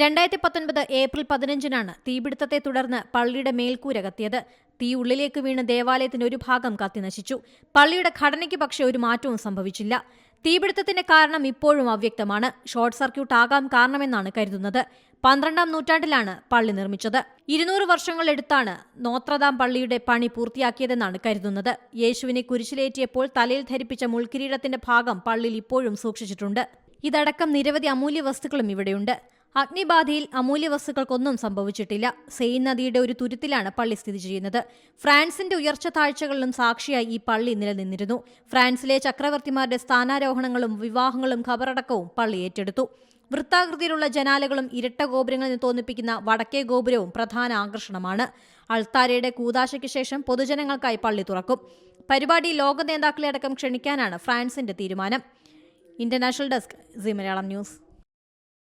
രണ്ടായിരത്തി പത്തൊൻപത് ഏപ്രിൽ പതിനഞ്ചിനാണ് തീപിടുത്തത്തെ തുടർന്ന് പള്ളിയുടെ മേൽക്കൂര കത്തിയത് തീ ഉള്ളിലേക്ക് വീണ് ദേവാലയത്തിന്റെ ഒരു ഭാഗം കത്തിനശിച്ചു പള്ളിയുടെ ഘടനയ്ക്ക് പക്ഷേ ഒരു മാറ്റവും സംഭവിച്ചില്ല. തീപിടുത്തത്തിന്റെ കാരണം ഇപ്പോഴും അവ്യക്തമാണ്. ഷോർട്ട് സർക്യൂട്ട് ആകാം കാരണമെന്നാണ് കരുതുന്നത്. പന്ത്രണ്ടാം നൂറ്റാണ്ടിലാണ് പള്ളി നിർമ്മിച്ചത്. ഇരുന്നൂറ് വർഷങ്ങളെടുത്താണ് നോത്രദാം പള്ളിയുടെ പണി പൂർത്തിയാക്കിയതെന്നാണ് കരുതുന്നത്. യേശുവിനെ കുരിശിലേറ്റിയപ്പോൾ തലയിൽ ധരിപ്പിച്ച മുൾക്കിരീടത്തിന്റെ ഭാഗം പള്ളിയിൽ ഇപ്പോഴും സൂക്ഷിച്ചിട്ടുണ്ട്. ഇതടക്കം നിരവധി അമൂല്യ വസ്തുക്കളും ഇവിടെയുണ്ട്. അഗ്നിബാധയിൽ അമൂല്യ വസ്തുക്കൾക്കൊന്നും സംഭവിച്ചിട്ടില്ല. സെയിൻ നദിയുടെ ഒരു തുരുത്തിലാണ് പള്ളി സ്ഥിതി ചെയ്യുന്നത്. ഫ്രാൻസിന്റെ ഉയർച്ച താഴ്ചകളിലും സാക്ഷിയായി ഈ പള്ളി നിലനിന്നിരുന്നു. ഫ്രാൻസിലെ ചക്രവർത്തിമാരുടെ സ്ഥാനാരോഹണങ്ങളും വിവാഹങ്ങളും ഖബറടക്കവും പള്ളി ഏറ്റെടുത്തു. വൃത്താകൃതിയിലുള്ള ജനാലകളും ഇരട്ട ഗോപുരങ്ങളിൽ നിന്ന് തോന്നിപ്പിക്കുന്ന വടക്കേ ഗോപുരവും പ്രധാന ആകർഷണമാണ്. അൾത്താരയുടെ കൂതാശയ്ക്ക് ശേഷം പൊതുജനങ്ങൾക്കായി പള്ളി തുറക്കും. പരിപാടി ലോക നേതാക്കളെ അടക്കം ക്ഷണിക്കാനാണ് ഫ്രാൻസിന്റെ തീരുമാനം. International desk C Malayalam news.